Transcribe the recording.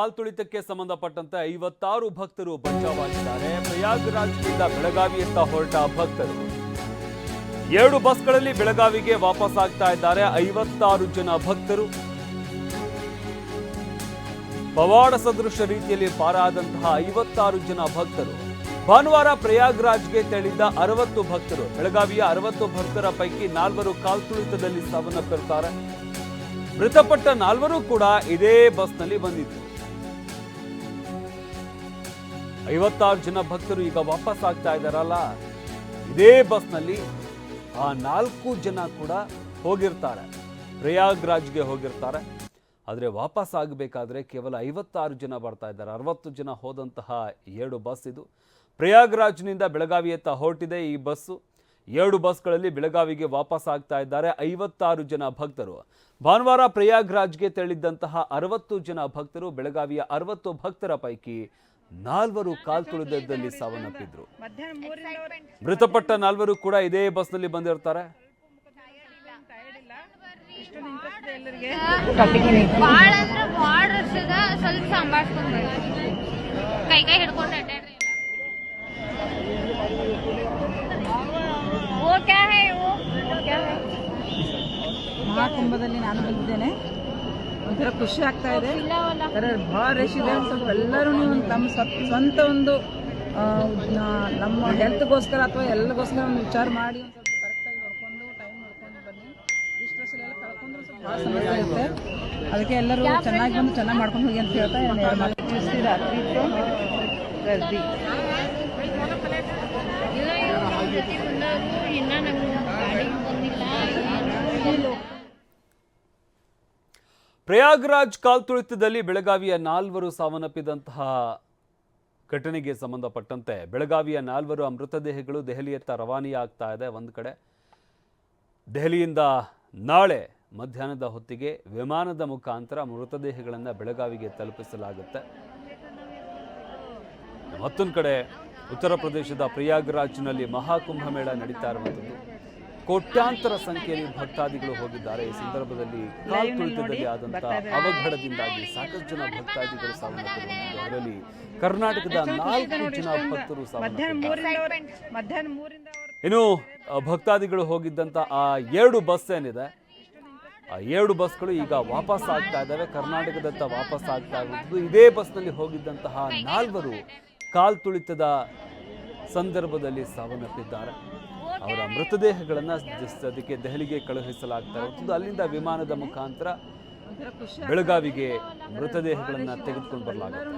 ಕಾಲ್ತುಳಿತಕ್ಕೆ ಸಂಬಂಧಪಟ್ಟಂತೆ ಐವತ್ತಾರು ಭಕ್ತರು ಬಚಾವಾಗಿದ್ದಾರೆ ಪ್ರಯಾಗ್ರಾಜ್ನಿಂದ ಬೆಳಗಾವಿಯತ್ತ ಹೊರಟ ಭಕ್ತರು. ಎರಡು ಬಸ್ಗಳಲ್ಲಿ ಬೆಳಗಾವಿಗೆ ವಾಪಸ್ ಆಗ್ತಾ ಇದ್ದಾರೆ ಐವತ್ತಾರು ಜನ ಭಕ್ತರು. ಪವಾಡ ಸದೃಶ ರೀತಿಯಲ್ಲಿ ಪಾರಾದಂತಹ ಐವತ್ತಾರು ಜನ ಭಕ್ತರು. ಭಾನುವಾರ ಪ್ರಯಾಗ್ರಾಜ್ಗೆ ತೆರಳಿದ್ದ ಅರವತ್ತು ಭಕ್ತರು. ಬೆಳಗಾವಿಯ ಅರವತ್ತು ಭಕ್ತರ ಪೈಕಿ ನಾಲ್ವರು ಕಾಲ್ತುಳಿತದಲ್ಲಿ ಸಾವನ್ನಪ್ಪಿರುತ್ತಾರೆ. ಮೃತಪಟ್ಟ ನಾಲ್ವರು ಕೂಡ ಇದೇ ಬಸ್ನಲ್ಲಿ ಬಂದಿದ್ರು ಐವತ್ತಾರು ಜನ ಭಕ್ತರು ಈಗ ವಾಪಸ್ ಆಗ್ತಾ ಇದ್ದಾರಲ್ಲ? ಇದೇ ಬಸ್ನಲ್ಲಿ ಆ ನಾಲ್ಕು ಜನ ಕೂಡ ಹೋಗಿರ್ತಾರೆ. ಪ್ರಯಾಗ್ರಾಜ್ಗೆ ಹೋಗಿರ್ತಾರೆ. ಆದರೆ ವಾಪಸ್ ಆಗಬೇಕಾದ್ರೆ ಕೇವಲ ಐವತ್ತಾರು ಜನ ಬರ್ತಾ ಇದ್ದಾರೆ. ಅರವತ್ತು ಜನ ಹೋದಂತಹ ಎರಡು ಬಸ್ ಇದು. ಪ್ರಯಾಗ್ರಾಜ್ನಿಂದ ಬೆಳಗಾವಿಯತ್ತ ಹೊರಟಿದೆ ಈ ಬಸ್ಸು. ಎರಡು ಬಸ್ಗಳಲ್ಲಿ ಬೆಳಗಾವಿಗೆ ವಾಪಸ್ ಆಗ್ತಾ ಇದ್ದಾರೆ ಐವತ್ತಾರು ಜನ ಭಕ್ತರು. ಭಾನುವಾರ ಪ್ರಯಾಗ್ರಾಜ್ಗೆ ತೆರಳಿದ್ದಂತಹ ಅರವತ್ತು ಜನ ಭಕ್ತರು ಬೆಳಗಾವಿಯ ಅರವತ್ತು ಭಕ್ತರ ಪೈಕಿ ನಾಲ್ವರು ಕಾಲ್ತುಳಿತದಲ್ಲಿ ಸಾವನ್ನಪ್ಪಿದ್ರು. ಮಧ್ಯಾಹ್ನ ಮೂರಿಂದ ಮೃತಪಟ್ಟ ನಾಲ್ವರು ಕೂಡ ಇದೇ ಬಸ್ನಲ್ಲಿ ಬಂದಿರ್ತಾರೆ. ಕುಂಭದಲ್ಲಿ ಮಹಾಕುಂಭದಲ್ಲಿ ನಾನು ಬಂದಿದ್ದೇನೆ ಒಂಥರ ಖುಷಿ ಆಗ್ತಾ ಇದೆ. ಭಾಳ ರಶ್ ಇದೆ. ಸ್ವಲ್ಪ ಎಲ್ಲರೂ ನೀವು ತಮ್ಮ ಸ್ವ- ಸ್ವಂತ ಒಂದು ನಮ್ಮ ಹೆಲ್ತ್ಗೋಸ್ಕರ ಅಥವಾ ಎಲ್ಲಗೋಸ್ಕರ ಒಂದು ವಿಚಾರ ಮಾಡಿ ಒಂದು ಸ್ವಲ್ಪ ಕರೆಕ್ಟಾಗಿ ನೋಡ್ಕೊಂಡು ಟೈಮ್ ನೋಡ್ಕೊಂಡು ಬನ್ನಿ. ಇಷ್ಟು ರಶ್ ಎಲ್ಲ ಕಳ್ಕೊಂಡ್ರೆ ಸ್ವಲ್ಪ ಭಾಳ ಸಮಸ್ಯೆ ಆಗುತ್ತೆ. ಅದಕ್ಕೆ ಎಲ್ಲರೂ ಚೆನ್ನಾಗಿ ಬಂದು ಚೆನ್ನಾಗಿ ಮಾಡ್ಕೊಂಡು ಹೋಗಿ ಅಂತ ಹೇಳ್ತಾ ರಾತ್ರಿ ಗರ್ದಿ ಪ್ರಯಾಗ್ರಾಜ್ ಕಾಲ್ತುಳಿತದಲ್ಲಿ ಬೆಳಗಾವಿಯ ನಾಲ್ವರು ಸಾವನ್ನಪ್ಪಿದಂತಹ ಘಟನೆಗೆ ಸಂಬಂಧಪಟ್ಟಂತೆ ಬೆಳಗಾವಿಯ ನಾಲ್ವರು ಮೃತದೇಹಗಳು ದೆಹಲಿಯತ್ತ ರವಾನೆಯಾಗ್ತಾ ಇದೆ. ಒಂದು ಕಡೆ ದೆಹಲಿಯಿಂದ ನಾಳೆ ಮಧ್ಯಾಹ್ನದ ಹೊತ್ತಿಗೆ ವಿಮಾನದ ಮುಖಾಂತರ ಮೃತದೇಹಗಳನ್ನು ಬೆಳಗಾವಿಗೆ ತಲುಪಿಸಲಾಗುತ್ತೆ. ಮತ್ತೊಂದು ಕಡೆ ಉತ್ತರ ಪ್ರದೇಶದ ಪ್ರಯಾಗ್ರಾಜ್ನಲ್ಲಿ ಮಹಾಕುಂಭಮೇಳ ನಡೀತಾ ಇರುವಂಥದ್ದು. ಕೋಟ್ಯಾಂತರ ಸಂಖ್ಯೆಯಲ್ಲಿ ಭಕ್ತಾದಿಗಳು ಹೋಗಿದ್ದಾರೆ. ಈ ಸಂದರ್ಭದಲ್ಲಿ ಕಾಲ್ತುಳಿತದಲ್ಲಿ ಆದಂತಹ ಅವಘಡದಿಂದಾಗಿ ಸಾಕಷ್ಟು ಜನ ಭಕ್ತಾದಿಗಳು ಸಾವನ್ನಪ್ಪಿರುವಂಥದ್ದು. ಅದರಲ್ಲಿ ಕರ್ನಾಟಕದ ನಾಲ್ಕು ಜನ ಭಕ್ತರು ಸಾವನ್ನಪ್ಪಿದ್ದಾರೆ. ಇನ್ನು ಭಕ್ತಾದಿಗಳು ಹೋಗಿದ್ದಂತ ಆ ಎರಡು ಬಸ್ ಏನಿದೆ? ಆ ಎರಡು ಬಸ್ಗಳು ಈಗ ವಾಪಸ್ ಆಗ್ತಾ ಇದ್ದಾವೆ. ಕರ್ನಾಟಕದತ್ತ ವಾಪಸ್ ಆಗ್ತಾ ಇರುವುದು. ಇದೇ ಬಸ್ನಲ್ಲಿ ಹೋಗಿದ್ದಂತಹ ನಾಲ್ವರು ಕಾಲ್ತುಳಿತದ ಸಂದರ್ಭದಲ್ಲಿ ಸಾವನ್ನಪ್ಪಿದ್ದಾರೆ. ಅವರ ಮೃತದೇಹಗಳನ್ನು ಅದಕ್ಕೆ ದೆಹಲಿಗೆ ಕಳುಹಿಸಲಾಗ್ತಾ ಇರುವಂಥದ್ದು. ಅಲ್ಲಿಂದ ವಿಮಾನದ ಮುಖಾಂತರ ಬೆಳಗಾವಿಗೆ ಮೃತದೇಹಗಳನ್ನು ತೆಗೆದುಕೊಂಡು ಬರಲಾಗುತ್ತೆ.